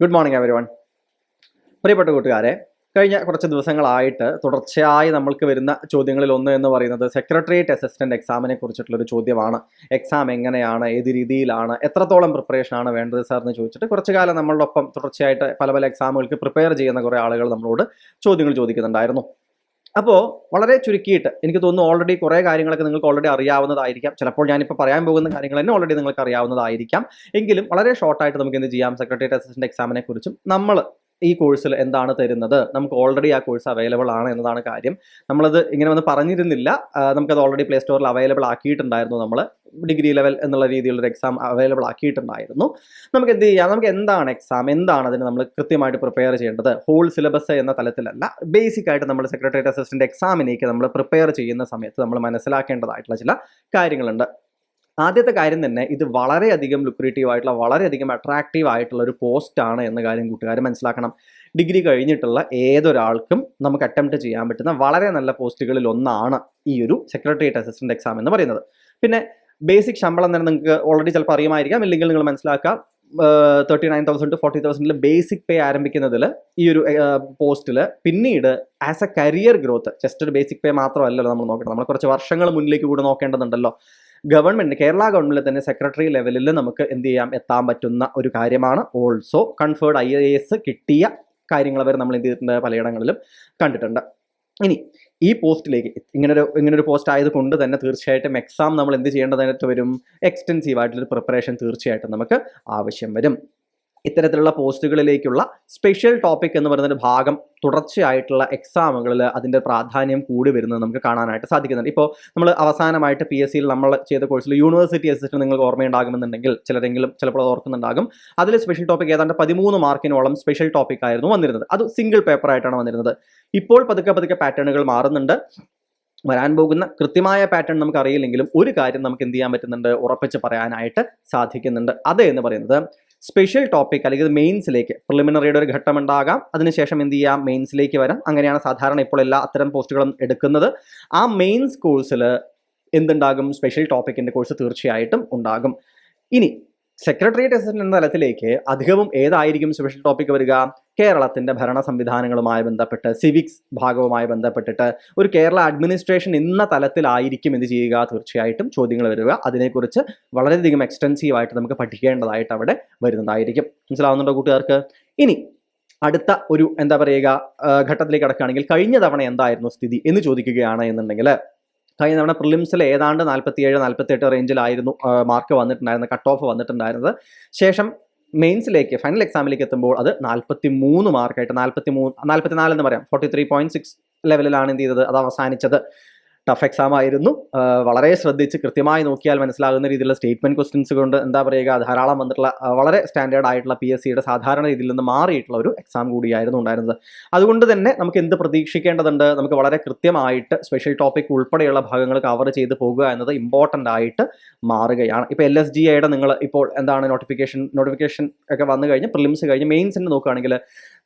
Good morning every one പ്രിയപ്പെട്ട കൂട്ടുകാരെ കഴിഞ്ഞ കുറച്ച് ദിവസങ്ങളായിട്ട് തുടർച്ചയായി നമ്മൾക്ക് വരുന്ന ചോദ്യങ്ങളിൽ ഒന്ന് എന്ന് പറയുന്നത് സെക്രട്ടേറിയറ്റ് അസിസ്റ്റന്റ് എക്സാമിനെ കുറിച്ചിട്ടുള്ളൊരു ചോദ്യമാണ്. എക്സാം എങ്ങനെയാണ്? ഏത് രീതിയിലാണ്? എത്രത്തോളം പ്രിപ്പറേഷനാണ് വേണ്ടത് സാർ എന്ന് ചോദിച്ചിട്ട് കുറച്ച് കാലം നമ്മളോടൊപ്പം തുടർച്ചയായിട്ട് പല പല എക്സാമുകൾക്ക് പ്രിപ്പയർ ചെയ്യുന്ന കുറേ ആളുകൾ നമ്മളോട് ചോദ്യങ്ങൾ ചോദിക്കുന്നുണ്ടായിരുന്നു. അപ്പോൾ വളരെ ചുരുക്കിയിട്ട് എനിക്ക് തോന്നുന്നു ഓൾറെഡി കുറേ കാര്യങ്ങളൊക്കെ നിങ്ങൾക്ക് ഓൾറെഡി അറിയാവുന്നതായിരിക്കാം. ചിലപ്പോൾ ഞാനിപ്പോൾ പറയാൻ പോകുന്ന കാര്യങ്ങൾ തന്നെ ഓൾറെഡി നിങ്ങൾക്ക് അറിയാവുന്നതായിരിക്കാം. എങ്കിലും വളരെ ഷോർട്ടായിട്ട് നമുക്ക് എന്ത് ചെയ്യാം? സെക്രട്ടേറിയറ്റ് അസിസ്റ്റന്റ് എക്സാമിനെ കുറിച്ചും നമ്മൾ ഈ കോഴ്സിൽ എന്താണ് തരുന്നത്? നമുക്ക് ഓൾറെഡി ആ കോഴ്സ് അവൈലബിൾ ആണ് എന്നതാണ് കാര്യം. നമ്മളത് ഇങ്ങനെ വന്ന് പറഞ്ഞിരുന്നില്ല. നമുക്കത് ഓൾറെഡി പ്ലേ സ്റ്റോറിൽ അവൈലബിൾ ആക്കിയിട്ടുണ്ടായിരുന്നു നമ്മൾ ഡിഗ്രി ലെവൽ എന്നുള്ള രീതിയിലുള്ള എക്സാം അവൈലബിൾ ആക്കിയിട്ടുണ്ടായിരുന്നു. നമുക്ക് എന്ത് ചെയ്യാം? നമുക്ക് എന്താണ് എക്സാം എന്താണ് അതിന് നമ്മൾ കൃത്യമായിട്ട് പ്രിപ്പയർ ചെയ്യേണ്ടത്? ഹോൾ സിലബസ് എന്ന തലത്തിലല്ല. ബേസിക് ആയിട്ട് നമ്മൾ സെക്രട്ടേറിയറ്റ് അസിസ്റ്റന്റ് എക്സാമിനേക്ക് നമ്മൾ പ്രിപ്പയർ ചെയ്യുന്ന സമയത്ത് നമ്മൾ മനസ്സിലാക്കേണ്ടതായിട്ടുള്ള ചില കാര്യങ്ങളുണ്ട്. ആദ്യത്തെ കാര്യം തന്നെ ഇത് വളരെയധികം ലുക്രേറ്റീവ് ആയിട്ടുള്ള വളരെയധികം അട്രാക്റ്റീവ് ആയിട്ടുള്ള ഒരു പോസ്റ്റ് ആണ് എന്ന കാര്യം കൂട്ടുകാർ മനസ്സിലാക്കണം. ഡിഗ്രി കഴിഞ്ഞിട്ടുള്ള ഏതൊരാൾക്കും നമുക്ക് അറ്റംപ്റ്റ് ചെയ്യാൻ പറ്റുന്ന വളരെ നല്ല പോസ്റ്റുകളിൽ ഒന്നാണ് ഈ ഒരു സെക്രട്ടേറിയറ്റ് അസിസ്റ്റന്റ് എക്സാം എന്ന് പറയുന്നത്. പിന്നെ ബേസിക് ശമ്പളം തന്നെ നിങ്ങൾക്ക് ഓൾറെഡി ചിലപ്പോൾ അറിയുമായിരിക്കാം. ഇല്ലെങ്കിൽ നിങ്ങൾ മനസ്സിലാക്കാം. Thirty nine thousand two forty തൗസൻഡിൽ basic pay ആരംഭിക്കുന്നതിൽ ഈ ഒരു പോസ്റ്റിൽ പിന്നീട് as a career growth just ഒരു ബേസിക് പേ മാത്രമല്ലല്ലോ നമ്മൾ നോക്കണം നമ്മൾ കുറച്ച് വർഷങ്ങൾ മുന്നിലേക്ക് കൂടെ നോക്കേണ്ടതുണ്ടല്ലോ. ഗവൺമെന്റ് കേരള ഗവൺമെന്റ് തന്നെ സെക്രട്ടറി ലെവലിൽ നമുക്ക് എന്ത് ചെയ്യാം? എത്താൻ പറ്റുന്ന ഒരു കാര്യമാണ്. Also confirmed I A S കിട്ടിയ കാര്യങ്ങൾ വരെ നമ്മൾ എന്ത് ചെയ്തിട്ടുണ്ട്? പലയിടങ്ങളിലും കണ്ടിട്ടുണ്ട്. ഇനി ഈ പോസ്റ്റിലേക്ക് ഇങ്ങനൊരു ഇങ്ങനൊരു പോസ്റ്റ് ആയതുകൊണ്ട് തന്നെ തീർച്ചയായിട്ടും എക്സാം നമ്മൾ എന്ത് ചെയ്യേണ്ടതായിട്ട് വരും? എക്സ്റ്റെൻസീവ് ആയിട്ടുള്ളൊരു പ്രിപ്പറേഷൻ തീർച്ചയായിട്ടും നമുക്ക് ആവശ്യം വരും. ഇത്തരത്തിലുള്ള പോസ്റ്റുകളിലേക്കുള്ള സ്പെഷ്യൽ ടോപ്പിക് എന്ന് പറയുന്ന ഒരു ഭാഗം തുടർച്ചയായിട്ടുള്ള എക്സാമുകളിൽ അതിന്റെ പ്രാധാന്യം കൂടി വരുന്നത് നമുക്ക് കാണാനായിട്ട് സാധിക്കുന്നുണ്ട്. ഇപ്പോൾ നമ്മൾ അവസാനമായിട്ട് പി എസ് സിയിൽ നമ്മൾ ചെയ്ത കോഴ്സിൽ യൂണിവേഴ്സിറ്റി അസിസ്റ്റന്റ് നിങ്ങൾക്ക് ഓർമ്മയുണ്ടാകുമെന്നുണ്ടെങ്കിൽ ചിലരെങ്കിലും ചിലപ്പോൾ ഓർക്കുന്നുണ്ടാകും. അതിൽ സ്പെഷ്യൽ ടോപ്പിക് ഏതാണ്ട് പതിമൂന്ന് മാർക്കിനോളം സ്പെഷ്യൽ ടോപ്പിക് ആയിരുന്നു വന്നിരുന്നത്. അത് സിംഗിൾ പേപ്പർ ആയിട്ടാണ് വന്നിരുന്നത്. ഇപ്പോൾ പതുക്കെ പതുക്കെ പാറ്റേണുകൾ മാറുന്നുണ്ട്. വരാൻ പോകുന്ന കൃത്യമായ പാറ്റേൺ നമുക്ക് അറിയില്ലെങ്കിലും ഒരു കാര്യം നമുക്ക് എന്ത് ചെയ്യാൻ പറ്റുന്നുണ്ട്? ഉറപ്പിച്ച് പറയാനായിട്ട് സാധിക്കുന്നുണ്ട്. അത് എന്ന് പറയുന്നത് സ്പെഷ്യൽ ടോപ്പിക് അല്ലെങ്കിൽ മെയിൻസിലേക്ക് പ്രിലിമിനറിയുടെ ഒരു ഘട്ടം ഉണ്ടാകാം അതിനുശേഷം എന്ത് ചെയ്യാം? മെയിൻസിലേക്ക് വരാം. അങ്ങനെയാണ് സാധാരണ ഇപ്പോൾ എല്ലാ അത്തരം പോസ്റ്റുകളും എടുക്കുന്നത്. ആ മെയിൻസ് കോഴ്സിൽ എന്തുണ്ടാകും? സ്പെഷ്യൽ ടോപ്പിക്കിന്റെ കോഴ്സ് തീർച്ചയായിട്ടും ഉണ്ടാകും. ഇനി സെക്രട്ടേറിയറ്റ് അസിസ്റ്റന്റ് എന്ന തലത്തിലേക്ക് അധികവും ഏതായിരിക്കും സ്പെഷ്യൽ ടോപ്പിക് വരിക? കേരളത്തിന്റെ ഭരണ സംവിധാനങ്ങളുമായി ബന്ധപ്പെട്ട് സിവിക്സ് ഭാഗവുമായി ബന്ധപ്പെട്ടിട്ട് ഒരു കേരള അഡ്മിനിസ്ട്രേഷൻ എന്ന തലത്തിലായിരിക്കും ഇത് ചെയ്യുക. തീർച്ചയായിട്ടും ചോദ്യങ്ങൾ വരിക. അതിനെക്കുറിച്ച് വളരെയധികം എക്സ്റ്റൻസീവായിട്ട് നമുക്ക് പഠിക്കേണ്ടതായിട്ട് അവിടെ വരുന്നതായിരിക്കും. മനസ്സിലാവുന്നുണ്ടോ കൂട്ടുകാർക്ക്? ഇനി അടുത്ത ഒരു എന്താ പറയുക ഘട്ടത്തിലേക്ക് കടക്കുകയാണെങ്കിൽ കഴിഞ്ഞ തവണ എന്തായിരുന്നു സ്ഥിതി എന്ന് ചോദിക്കുകയാണ് എന്നുണ്ടെങ്കിൽ കഴിഞ്ഞ തവണ പ്രിലിംസിൽ ഏതാണ്ട് നാൽപ്പത്തിയേഴ് നാൽപ്പത്തെട്ട് റേഞ്ചിലായിരുന്നു മാർക്ക് വന്നിട്ടുണ്ടായിരുന്നത് കട്ട് ഓഫ് വന്നിട്ടുണ്ടായിരുന്നത്. ശേഷം മെയിൻസിലേക്ക് ഫൈനൽ എക്സാമിലേക്ക് എത്തുമ്പോൾ അത് നാൽപ്പത്തി മൂന്ന് മാർക്കായിട്ട് നാൽപ്പത്തി മൂന്ന് നാൽപ്പത്തി നാല് എന്ന് പറയാം. ഫോർട്ടി ത്രീ പോയിന്റ് സിക്സ് ലെവലിലാണ് എന്ത് ചെയ്തത്? അത് അവസാനിച്ചത്. ടഫ് എക്സാം ആയിരുന്നു. വളരെ ശ്രദ്ധിച്ച് കൃത്യമായി നോക്കിയാൽ മനസ്സിലാകുന്ന രീതിയിലുള്ള സ്റ്റേറ്റ്മെന്റ് ക്വസ്റ്റ്യൻസ് കൊണ്ട് എന്താ പറയുക ധാരാളം വന്നിട്ടുള്ള വളരെ സ്റ്റാൻഡേർഡ് ആയിട്ടുള്ള പി എസ് സിയുടെ സാധാരണ രീതിയിൽ നിന്ന് മാറിയിട്ടുള്ള ഒരു എക്സാം കൂടിയായിരുന്നു ഉണ്ടായിരുന്നത്. അതുകൊണ്ട് തന്നെ നമുക്ക് എന്ത് പ്രതീക്ഷിക്കേണ്ടതുണ്ട്? നമുക്ക് വളരെ കൃത്യമായിട്ട് സ്പെഷ്യൽ ടോപ്പിക് ഉൾപ്പെടെയുള്ള ഭാഗങ്ങൾ കവർ ചെയ്ത് പോകുക എന്നത് ഇമ്പോർട്ടന്റ് ആയിട്ട് മാറുകയാണ്. ഇപ്പോൾ എൽ എസ് ജി ഐയുടെ നിങ്ങൾ ഇപ്പോൾ എന്താണ് നോട്ടിഫിക്കേഷൻ നോട്ടിഫിക്കേഷൻ ഒക്കെ വന്നു കഴിഞ്ഞ് പ്രിലിംസ് കഴിഞ്ഞ് മെയിൻസിന് നോക്കുകയാണെങ്കിൽ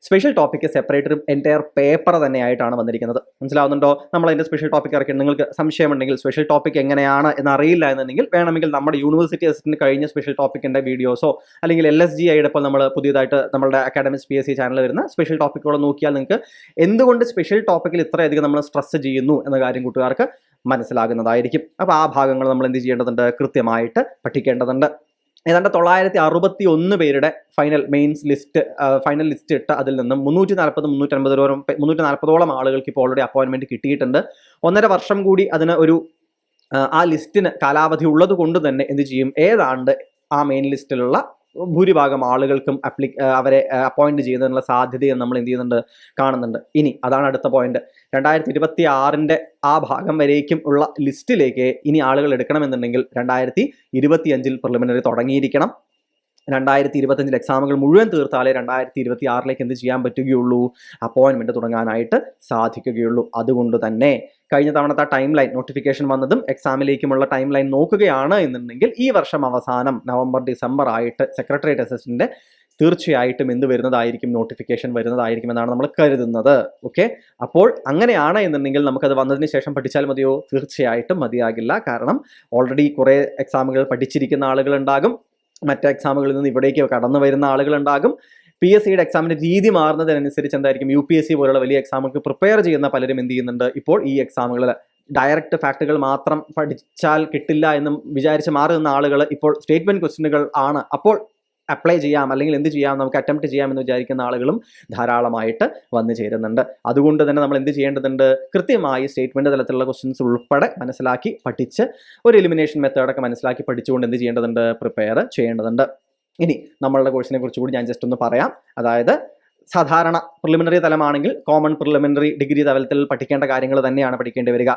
സ്പെഷ്യൽ ടോപ്പിക്ക് സെപ്പറേറ്റ് ഒരു എന്റയർ പേപ്പർ തന്നെയായിട്ടാണ് വന്നിരിക്കുന്നത്. മനസ്സിലാവുന്നുണ്ടോ? നമ്മൾ അതിന്റെ സ്പെഷ്യൽ ടോപ്പിക് ഇറക്കി. നിങ്ങൾക്ക് സംശയമുണ്ടെങ്കിൽ സ്പെഷ്യൽ ടോപ്പിക് എങ്ങനെയാണ് എന്ന് അറിയില്ല എന്നുണ്ടെങ്കിൽ വേണമെങ്കിൽ നമ്മുടെ യൂണിവേഴ്സിറ്റി അസിസ്റ്റന്റ് കഴിഞ്ഞ സ്പെഷ്യൽ ടോപ്പിക്കിന്റെ വീഡിയോസോ അല്ലെങ്കിൽ എൽ എസ് ജി ആയിട്ട് ഇപ്പോൾ നമ്മൾ പുതിയതായിട്ട് നമ്മുടെ അക്കാഡമിക്സ് പി എസ് സി ചാനലിൽ വരുന്ന സ്പെഷ്യൽ ടോപ്പിക്കുകൾ നോക്കിയാൽ നിങ്ങൾക്ക് എന്തുകൊണ്ട് സ്പെഷ്യൽ ടോപ്പിക്കിൽ ഇത്രയധികം നമ്മൾ സ്ട്രെസ് ചെയ്യുന്നു എന്ന കാര്യം കൂട്ടുകാർക്ക് മനസ്സിലാകുന്നതായിരിക്കും. അപ്പോൾ ആ ഭാഗങ്ങൾ നമ്മൾ എന്ത് ചെയ്യേണ്ടതുണ്ട്? കൃത്യമായിട്ട് പഠിക്കേണ്ടതുണ്ട്. ഏതാണ്ട് തൊള്ളായിരത്തി അറുപത്തി ഒന്ന് പേരുടെ final mains list final list ഇട്ട് അതിൽ നിന്നും മുന്നൂറ്റി നാൽപ്പത് മുന്നൂറ്റമ്പതോളം മുന്നൂറ്റി നാൽപ്പതോളം ആളുകൾക്ക് ഇപ്പോൾ ഓൾറെഡി അപ്പോയിൻമെന്റ് കിട്ടിയിട്ടുണ്ട്. ഒന്നര വർഷം കൂടി അതിന് ഒരു ആ, ലിസ്റ്റിന് കാലാവധി ഉള്ളത് കൊണ്ട് തന്നെ എന്ത് ചെയ്യും? ഏതാണ്ട് ആ മെയിൻ ലിസ്റ്റിലുള്ള ഭൂരിഭാഗം ആളുകൾക്കും അപ്ലി അവരെ അപ്പോയിന്റ് ചെയ്യുന്നതിനുള്ള സാധ്യതയും നമ്മൾ എന്ത് ചെയ്യുന്നുണ്ട്? കാണുന്നുണ്ട്. ഇനി അതാണ് അടുത്ത പോയിന്റ് രണ്ടായിരത്തി ഇരുപത്തി ആറിന്റെ ആ ഭാഗം വരേക്കും ഉള്ള ലിസ്റ്റിലേക്ക് ഇനി ആളുകൾ എടുക്കണമെന്നുണ്ടെങ്കിൽ രണ്ടായിരത്തി ഇരുപത്തിയഞ്ചിൽ പ്രിലിമിനറി തുടങ്ങിയിരിക്കണം. രണ്ടായിരത്തി ഇരുപത്തഞ്ചിൽ എക്സാമുകൾ മുഴുവൻ തീർത്താലേ രണ്ടായിരത്തി ഇരുപത്തി ആറിലേക്ക് എന്ത് ചെയ്യാൻ പറ്റുകയുള്ളൂ? അപ്പോയിൻമെന്റ് തുടങ്ങാനായിട്ട് സാധിക്കുകയുള്ളൂ. അതുകൊണ്ട് തന്നെ കഴിഞ്ഞ തവണത്തെ ടൈം ലൈൻ നോട്ടിഫിക്കേഷൻ വന്നതും എക്സാമിലേക്കുമുള്ള ടൈം ലൈൻ നോക്കുകയാണ് എന്നുണ്ടെങ്കിൽ ഈ വർഷം അവസാനം നവംബർ ഡിസംബർ ആയിട്ട് സെക്രട്ടേറിയറ്റ് അസിസ്റ്റന്റിന്റെ തീർച്ചയായിട്ടും എന്ത് വരുന്നതായിരിക്കും നോട്ടിഫിക്കേഷൻ വരുന്നതായിരിക്കും എന്നാണ് നമ്മൾ കരുതുന്നത്. ഓക്കെ അപ്പോൾ അങ്ങനെയാണ് എന്നുണ്ടെങ്കിൽ നമുക്കത് വന്നതിന് ശേഷം പഠിച്ചാൽ മതിയോ? തീർച്ചയായിട്ടും മതിയാകില്ല. കാരണം ഓൾറെഡി കുറേ എക്സാമുകൾ പഠിച്ചിരിക്കുന്ന ആളുകളുണ്ടാകും മറ്റ് എക്സാമുകളിൽ നിന്ന് ഇവിടേക്ക് കടന്നു വരുന്ന ആളുകളുണ്ടാകും പി എസ് സിയുടെ എക്സാമിന്റെ രീതി മാറുന്നതിനനുസരിച്ച് എന്തായിരിക്കും? യു പി എസ് സി പോലുള്ള വലിയ എക്സാമുകൾക്ക് പ്രിപ്പയർ ചെയ്യുന്ന പലരും എന്ത് ചെയ്യുന്നുണ്ട്? ഇപ്പോൾ ഈ എക്സാമുകളിൽ ഡയറക്റ്റ് ഫാക്ടുകൾ മാത്രം പഠിച്ചാൽ കിട്ടില്ല എന്നും വിചാരിച്ച് മാറി നിന്ന ആളുകൾ ഇപ്പോൾ സ്റ്റേറ്റ്മെന്റ് ക്വസ്റ്റ്യനുകൾ ആണ്. അപ്പോൾ അപ്ലൈ ചെയ്യാം അല്ലെങ്കിൽ എന്ത് ചെയ്യാം? നമുക്ക് അറ്റംപ്റ്റ് ചെയ്യാം എന്ന് വിചാരിക്കുന്ന ആളുകളും ധാരാളമായിട്ട് വന്നു ചേരുന്നുണ്ട്. അതുകൊണ്ട് തന്നെ നമ്മൾ എന്ത് ചെയ്യേണ്ടതുണ്ട്? കൃത്യമായി സ്റ്റേറ്റ്മെന്റ് തലത്തിലുള്ള ക്വസ്റ്റ്യൻസ് ഉൾപ്പെടെ മനസ്സിലാക്കി പഠിച്ച് ഒരു എലിമിനേഷൻ മെത്തേഡൊക്കെ മനസ്സിലാക്കി പഠിച്ചുകൊണ്ട് എന്ത് ചെയ്യേണ്ടതുണ്ട്? പ്രിപ്പയർ ചെയ്യേണ്ടതുണ്ട്. ഇനി നമ്മളുടെ കോഴ്സിനെ കുറിച്ച് കൂടി ഞാൻ ജസ്റ്റ് ഒന്ന് പറയാം. അതായത് സാധാരണ പ്രിലിമിനറി തലമാണെങ്കിൽ കോമൺ പ്രിലിമിനറി ഡിഗ്രി തലത്തിൽ പഠിക്കേണ്ട കാര്യങ്ങൾ തന്നെയാണ് പഠിക്കേണ്ടി വരിക.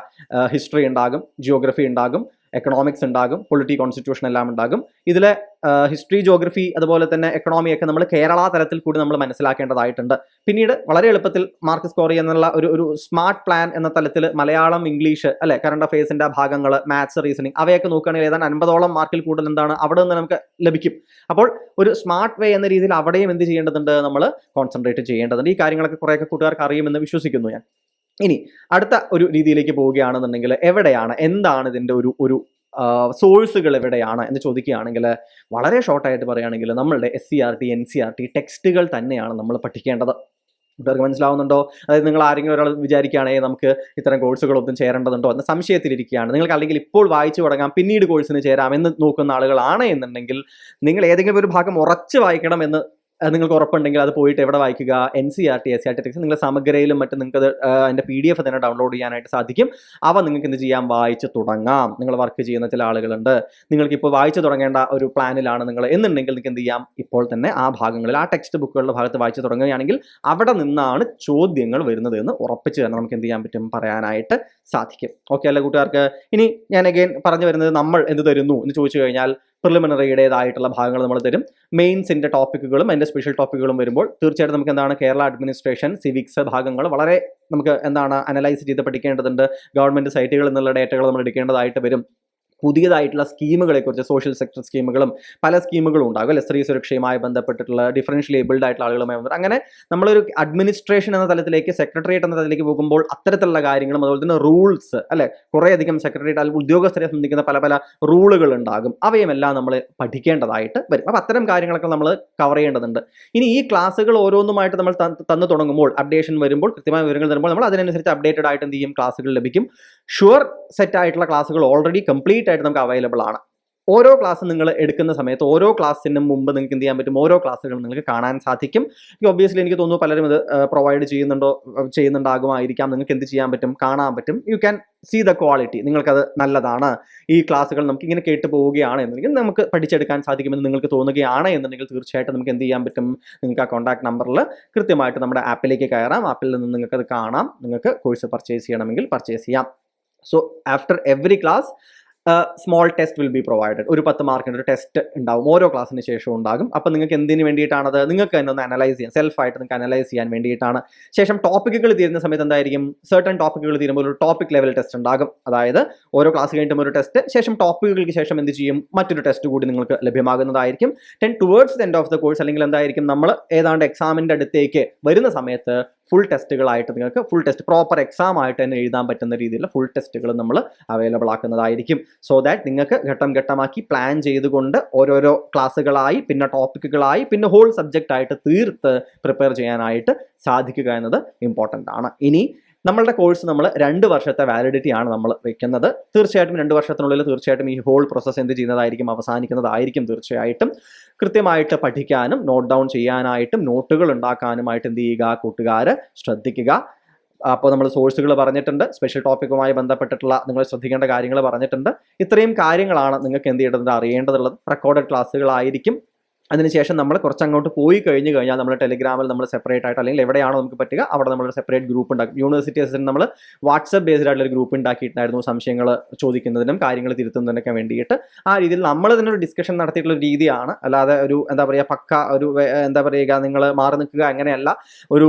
ഹിസ്റ്ററി ഉണ്ടാകും ജിയോഗ്രഫി ഉണ്ടാകും എക്കണോമിക്സ് ഉണ്ടാകും പൊളിറ്റി കോൺസ്റ്റിറ്റ്യൂഷൻ എല്ലാം ഉണ്ടാകും. ഇതിലെ ഹിസ്റ്ററി ജോഗ്രഫി അതുപോലെ തന്നെ എക്കണോമി ഒക്കെ നമ്മൾ കേരള തലത്തിൽ കൂടി നമ്മൾ മനസ്സിലാക്കേണ്ടതായിട്ടുണ്ട്. പിന്നീട് വളരെ എളുപ്പത്തിൽ മാർക്ക് സ്കോർ ചെയ്യുന്നുള്ള ഒരു ഒരു സ്മാർട്ട് പ്ലാൻ എന്ന തലത്തിൽ മലയാളം ഇംഗ്ലീഷ് അല്ലെ കറണ്ട് അഫയേഴ്സിന്റെ ഭാഗങ്ങൾ മാത്സ് റീസണിങ് അവയൊക്കെ നോക്കുകയാണെങ്കിൽ ഏതാണ്ട് അൻപതോളം മാർക്കിൽ കൂടുതൽ എന്താണ് അവിടെ നിന്ന് നമുക്ക് ലഭിക്കും. അപ്പോൾ ഒരു സ്മാർട്ട് വേ എന്ന രീതിയിൽ അവിടെയും എന്ത് ചെയ്യേണ്ടതുണ്ട് നമ്മൾ കോൺസെൻട്രേറ്റ് ചെയ്യേണ്ടതുണ്ട്. ഈ കാര്യങ്ങളൊക്കെ കുറേയൊക്കെ കൂട്ടുകാർക്ക് അറിയുമെന്ന് വിശ്വസിക്കുന്നു ഞാൻ. ഇനി അടുത്ത ഒരു രീതിയിലേക്ക് പോവുകയാണെന്നുണ്ടെങ്കിൽ എവിടെയാണ്? എന്താണ് ഇതിന്റെ ഒരു ഒരു സോഴ്സുകൾ എവിടെയാണ് എന്ന് ചോദിക്കുകയാണെങ്കിൽ വളരെ ഷോർട്ടായിട്ട് പറയുകയാണെങ്കിൽ നമ്മളുടെ S C R T N C R T ടെക്സ്റ്റുകൾ തന്നെയാണ് നമ്മൾ പഠിക്കേണ്ടത്. കൂട്ടുകാർക്ക് മനസ്സിലാവുന്നുണ്ടോ? അതായത് നിങ്ങൾ ആരെങ്കിലും ഒരാൾ വിചാരിക്കുകയാണെങ്കിൽ നമുക്ക് ഇത്തരം കോഴ്സുകളൊന്നും ചേരേണ്ടതുണ്ടോ എന്ന സംശയത്തിലിരിക്കുകയാണ്. നിങ്ങൾക്ക് അല്ലെങ്കിൽ ഇപ്പോൾ വായിച്ചു തുടങ്ങാം പിന്നീട് കോഴ്സിന് ചേരാം എന്ന് നോക്കുന്ന ആളുകളാണ് എന്നുണ്ടെങ്കിൽ നിങ്ങൾ ഏതെങ്കിലും ഒരു ഭാഗം ഉറച്ച് വായിക്കണം എന്ന് നിങ്ങൾക്ക് ഉറപ്പുണ്ടെങ്കിൽ അത് പോയിട്ട് എവിടെ വായിക്കുക? N C R T S R T texts നിങ്ങൾ സമഗ്രയിലും മറ്റും നിങ്ങൾക്ക് അത് അതിന്റെ പി ഡി എഫ് തന്നെ ഡൗൺലോഡ് ചെയ്യാനായിട്ട് സാധിക്കും. അവ നിങ്ങൾക്ക് എന്ത് ചെയ്യാം? വായിച്ച് തുടങ്ങാം. നിങ്ങൾ വർക്ക് ചെയ്യുന്ന ചില ആളുകളുണ്ട്. നിങ്ങൾക്ക് ഇപ്പോൾ വായിച്ചു തുടങ്ങേണ്ട ഒരു പ്ലാനിലാണ് നിങ്ങൾ എന്നുണ്ടെങ്കിൽ നിങ്ങൾക്ക് എന്ത് ചെയ്യാം? ഇപ്പോൾ തന്നെ ആ ഭാഗങ്ങളിൽ ആ ടെക്സ്റ്റ് ബുക്കുകളുടെ ഭാഗത്ത് വായിച്ചു തുടങ്ങുകയാണെങ്കിൽ അവിടെ നിന്നാണ് ചോദ്യങ്ങൾ വരുന്നത് എന്ന് ഉറപ്പിച്ച് തന്നെ നമുക്ക് എന്ത് ചെയ്യാൻ പറ്റും? പറയാനായിട്ട് സാധിക്കും. ഓക്കെ അല്ലെ കൂട്ടുകാർക്ക്? ഇനി ഞാൻ അഗൈൻ പറഞ്ഞു വരുന്നത് നമ്മൾ എന്ത് തരുന്നു എന്ന് ചോദിച്ചു കഴിഞ്ഞാൽ പ്രിലിമിനറിയുടേതായിട്ടുള്ള ഭാഗങ്ങൾ നമ്മൾ തരും. മെയിൻസിന്റെ ടോപ്പിക്കുകളും അതിന്റെ സ്പെഷ്യൽ ടോപ്പിക്കുകളും വരുമ്പോൾ തീർച്ചയായിട്ടും നമുക്ക് എന്താണ് കേരള അഡ്മിനിസ്ട്രേഷൻ സിവിക്സ് ഭാഗങ്ങൾ വളരെ നമുക്ക് എന്താണ് അനലൈസ് ചെയ്ത് പഠിക്കേണ്ടതുണ്ട്. ഗവൺമെന്റ് സൈറ്റുകളിൽ നിന്നുള്ള ഡേറ്റകൾ നമ്മൾ എടുക്കേണ്ടതായിട്ട് വരും. പുതിയതായിട്ടുള്ള സ്കീമുകളെക്കുറിച്ച് സോഷ്യൽ സെക്ടർ സ്കീമുകളും പല സ്കീമുകളും ഉണ്ടാകും അല്ലെ? സ്ത്രീ സുരക്ഷയുമായി ബന്ധപ്പെട്ടിട്ടുള്ള ഡിഫറൻഷ്യൽ ഏബിൾഡ് ആയിട്ടുള്ള ആളുകളുമായി ബന്ധപ്പെട്ട് അങ്ങനെ നമ്മളൊരു അഡ്മിനിസ്ട്രേഷൻ എന്ന തലത്തിലേക്ക് സെക്രട്ടേറിയറ്റ് എന്ന തലത്തിലേക്ക് പോകുമ്പോൾ അത്തരത്തിലുള്ള കാര്യങ്ങളും അതുപോലെ തന്നെ റൂൾസ് അല്ലെ? കുറേയധികം സെക്രട്ടേറിയറ്റ് അല്ലെങ്കിൽ ഉദ്യോഗസ്ഥരെ സംബന്ധിക്കുന്ന പല പല റൂളുകൾ ഉണ്ടാകും അവയുമെല്ലാം നമ്മൾ പഠിക്കേണ്ടതായിട്ട് വരും. അപ്പം അത്തരം കാര്യങ്ങളൊക്കെ നമ്മൾ കവർ ചെയ്യേണ്ടതുണ്ട്. ഇനി ഈ ക്ലാസ്സുകൾ ഓരോന്നുമായിട്ട് നമ്മൾ തന്നു തുടങ്ങുമ്പോൾ അപ്ഡേഷൻ വരുമ്പോൾ കൃത്യമായ വിവരങ്ങൾ തരുമ്പോൾ നമ്മൾ അതിനനുസരിച്ച് അപ്ഡേറ്റഡ് ആയിട്ട് എന്ത് ചെയ്യും? ക്ലാസ്സുകൾ ലഭിക്കും. ഷുവർ സെറ്റ് ആയിട്ടുള്ള ക്ലാസ്സുകൾ ഓൾറെഡി കംപ്ലീറ്റ് ആയിട്ട് നമുക്ക് അവൈലബിൾ ആണ്. ഓരോ ക്ലാസ് നിങ്ങൾ എടുക്കുന്ന സമയത്ത് ഓരോ ക്ലാസ്സിന് മുമ്പ് നിങ്ങൾക്ക് എന്ത് ചെയ്യാൻ പറ്റും? ഓരോ ക്ലാസ്സുകൾ നിങ്ങൾക്ക് കാണാൻ സാധിക്കും. ഒബ്വിയസ്ലി എനിക്ക് തോന്നുന്നു പലരും ഇത് പ്രൊവൈഡ് ചെയ്യുന്നുണ്ടോ ചെയ്യുന്നുണ്ടാകുമായിരിക്കാം. നിങ്ങൾക്ക് എന്ത് ചെയ്യാൻ പറ്റും? കാണാൻ പറ്റും. You can see the quality നിങ്ങൾക്കത് നല്ലതാണ്. ഈ ക്ലാസ്സുകൾ നമുക്ക് ഇങ്ങനെ കേട്ട് പോവുകയാണ് എന്നുണ്ടെങ്കിൽ നമുക്ക് പഠിച്ചെടുക്കാൻ സാധിക്കുമെന്ന് നിങ്ങൾക്ക് തോന്നുകയാണ് എന്നുണ്ടെങ്കിൽ തീർച്ചയായിട്ടും നമുക്ക് എന്ത് ചെയ്യാൻ പറ്റും? നിങ്ങൾക്ക് ആ കോൺടാക്ട് നമ്പറിൽ കൃത്യമായിട്ട് നമ്മുടെ ആപ്പിലേക്ക് കയറാം. ആപ്പിൽ നിന്ന് നിങ്ങൾക്കത് കാണാം. നിങ്ങൾക്ക് കോഴ്സ് പർച്ചേസ് ചെയ്യണമെങ്കിൽ പർച്ചേസ് ചെയ്യാം. So after every class small test will be provided ഒരു പത്ത് മാർക്കിന്റെ ഒരു ടെസ്റ്റ് ഉണ്ടാവും. ഓരോ ക്ലാസ്സിന് ശേഷം ഉണ്ടാകും. അപ്പം നിങ്ങൾക്ക് എന്തിനു വേണ്ടിയിട്ടാണത്? നിങ്ങൾക്ക് തന്നെ ഒന്ന് അനലൈസ് ചെയ്യാം. സെൽഫായിട്ട് നിങ്ങൾക്ക് അനലൈസ് ചെയ്യാൻ വേണ്ടിയിട്ടാണ്. ശേഷം ടോപ്പിക്കുകൾ തീരുന്ന സമയത്ത് എന്തായിരിക്കും? സർട്ടൺ ടോപ്പിക്കുകൾ തീരുമ്പോൾ ഒരു ടോപ്പിക് ലെവൽ ടെസ്റ്റ് ഉണ്ടാകും. അതായത് ഓരോ ക്ലാസ് കഴിഞ്ഞിട്ടും ഒരു ടെസ്റ്റ് ശേഷം ടോപ്പിക്കുകൾക്ക് ശേഷം എന്ത് ചെയ്യും? മറ്റൊരു ടെസ്റ്റ് കൂടി നിങ്ങൾക്ക് ലഭ്യമാകുന്നതായിരിക്കും. Ten towards end of the course അല്ലെങ്കിൽ എന്തായിരിക്കും? നമ്മൾ ഏതാണ്ട് എക്സാമിന്റെ അടുത്തേക്ക് വരുന്ന സമയത്ത് ഫുൾ ടെസ്റ്റുകളായിട്ട് നിങ്ങൾക്ക് ഫുൾ ടെസ്റ്റ് പ്രോപ്പർ എക്സാം ആയിട്ട് തന്നെ എഴുതാൻ പറ്റുന്ന രീതിയിലുള്ള ഫുൾ ടെസ്റ്റുകൾ നമ്മൾ അവൈലബിൾ ആക്കുന്നതായിരിക്കും. സോ ദാറ്റ് നിങ്ങൾക്ക് ഘട്ടം ഘട്ടമാക്കി പ്ലാൻ ചെയ്തുകൊണ്ട് ഓരോരോ ക്ലാസ്സുകളായി പിന്നെ ടോപ്പിക്കുകളായി പിന്നെ ഹോൾ സബ്ജക്റ്റ് ആയിട്ട് തീർത്ത് പ്രിപ്പയർ ചെയ്യാനായിട്ട് സാധിക്കുക എന്നത് ഇമ്പോർട്ടന്റ് ആണ്. ഇനി നമ്മളുടെ കോഴ്സ് നമ്മൾ രണ്ട് വർഷത്തെ വാലിഡിറ്റി ആണ് നമ്മൾ വെക്കുന്നത്. തീർച്ചയായിട്ടും രണ്ട് വർഷത്തിനുള്ളിൽ തീർച്ചയായിട്ടും ഈ ഹോൾ പ്രോസസ്സ് എന്ത് ചെയ്യുന്നതായിരിക്കും അവസാനിക്കുന്നതായിരിക്കും തീർച്ചയായിട്ടും. കൃത്യമായിട്ട് പഠിക്കാനും നോട്ട് ഡൗൺ ചെയ്യാനായിട്ടും നോട്ടുകൾ ഉണ്ടാക്കാനുമായിട്ട് എന്ത് ചെയ്യുക? കൂട്ടുകാർ ശ്രദ്ധിക്കുക. അപ്പോൾ നമ്മൾ സോഴ്സുകൾ പറഞ്ഞിട്ടുണ്ട്. സ്പെഷ്യൽ ടോപ്പിക്കുമായി ബന്ധപ്പെട്ടിട്ടുള്ള നിങ്ങൾ ശ്രദ്ധിക്കേണ്ട കാര്യങ്ങൾ പറഞ്ഞിട്ടുണ്ട്. ഇത്രയും കാര്യങ്ങളാണ് നിങ്ങൾക്ക് എന്ത് ചെയ്യേണ്ടത്? അറിയേണ്ടതുള്ളത്. റെക്കോർഡഡ് ക്ലാസ്സുകളായിരിക്കും അതിനുശേഷം നമ്മൾ കുറച്ചങ്ങോട്ട് പോയി കഴിഞ്ഞ് കഴിഞ്ഞാൽ നമ്മൾ ടെലിഗ്രാമിൽ നമ്മൾ സെപ്പറേറ്റ് ആയിട്ട് അല്ലെങ്കിൽ എവിടെയാണോ നമുക്ക് പറ്റുക അവിടെ നമ്മൾ സെപ്പറേറ്റ് ഗ്രൂപ്പ് ഉണ്ടാക്കും. യൂണിവേഴ്സിറ്റി അസിസ്റ്റന്റ് നമ്മൾ വാട്സപ്പ് ബേസ്ഡ് ആയിട്ടുള്ള ഒരു ഗ്രൂപ്പ് ഉണ്ടാക്കിയിട്ടുണ്ടായിരുന്നു സംശയങ്ങൾ ചോദിക്കുന്നതിനും കാര്യങ്ങൾ തിരുത്തുന്നതിനൊക്കെ വേണ്ടിയിട്ട്. ആ രീതിയിൽ നമ്മൾ തന്നെ ഒരു ഡിസ്കഷൻ നടത്തിയിട്ടുള്ള രീതിയാണ്. അല്ലാതെ ഒരു എന്താ പറയുക പക്ക ഒരു എന്താ പറയുക നിങ്ങൾ മാറി നിൽക്കുക അങ്ങനെയല്ല. ഒരു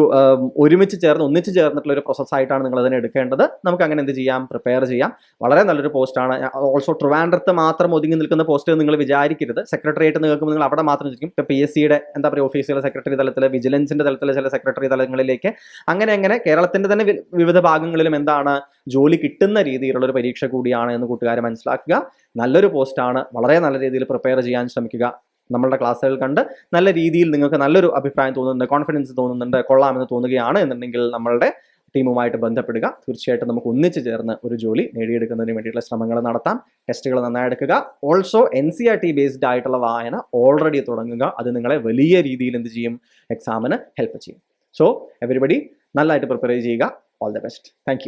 ഒരുമിച്ച് ചേർന്ന് ഒന്നിച്ച് ചേർന്നിട്ടുള്ള ഒരു പ്രോസസ്സായിട്ടാണ് നിങ്ങൾ അതിനെ എടുക്കേണ്ടത്. നമുക്ക് അങ്ങനെ എന്ത് ചെയ്യാം? പ്രിപ്പയർ ചെയ്യാം. വളരെ നല്ലൊരു പോസ്റ്റാണ് ഓൾസോ ട്രിവാൻഡ്രത്ത് മാത്രം ഒതുങ്ങി നിൽക്കുന്ന പോസ്റ്റ് നിങ്ങൾ വിചാരിക്കരുത്. സെക്രട്ടറിയേറ്റ് നിങ്ങൾക്ക് നിങ്ങൾ അവിടെ മാത്രം ചോദിക്കും ഇപ്പോൾ പി എസ് സിയുടെ എന്താ പറയുക ഓഫീസുകൾ സെക്രട്ടറി തലത്തിൽ വിജിലൻസിന്റെ തലത്തിൽ ചില സെക്രട്ടറി തലങ്ങളിലേക്ക് അങ്ങനെ അങ്ങനെ കേരളത്തിന്റെ തന്നെ വിവിധ ഭാഗങ്ങളിലും എന്താണ് ജോലി കിട്ടുന്ന രീതിയിലുള്ള ഒരു പരീക്ഷ കൂടിയാണ് എന്ന് കൂട്ടുകാരെ മനസ്സിലാക്കുക. നല്ലൊരു പോസ്റ്റാണ് വളരെ നല്ല രീതിയിൽ പ്രിപ്പയർ ചെയ്യാൻ ശ്രമിക്കുക. നമ്മളുടെ ക്ലാസ്സുകൾ കണ്ട് നല്ല രീതിയിൽ നിങ്ങൾക്ക് നല്ലൊരു അഭിപ്രായം തോന്നുന്നുണ്ട് കോൺഫിഡൻസ് തോന്നുന്നുണ്ട് കൊള്ളാമെന്ന് തോന്നുകയാണ് എന്നുണ്ടെങ്കിൽ നമ്മളുടെ ടീമുമായിട്ട് ബന്ധപ്പെടുക. തീർച്ചയായിട്ടും നമുക്ക് ഒന്നിച്ച് ചേർന്ന് ഒരു ജോലി നേടിയെടുക്കുന്നതിന് വേണ്ടിയിട്ടുള്ള ശ്രമങ്ങൾ നടത്താം. ടെസ്റ്റുകൾ നന്നായി എടുക്കുക. Also N C R T based ആയിട്ടുള്ള വായന ഓൾറെഡി തുടങ്ങുക. അത് നിങ്ങളെ വലിയ രീതിയിൽ എന്ത് ചെയ്യും? എക്സാമിന് ഹെൽപ്പ് ചെയ്യും. സോ എവരിബഡി നല്ലതായിട്ട് പ്രിപ്പയർ ചെയ്യുക. All the best thank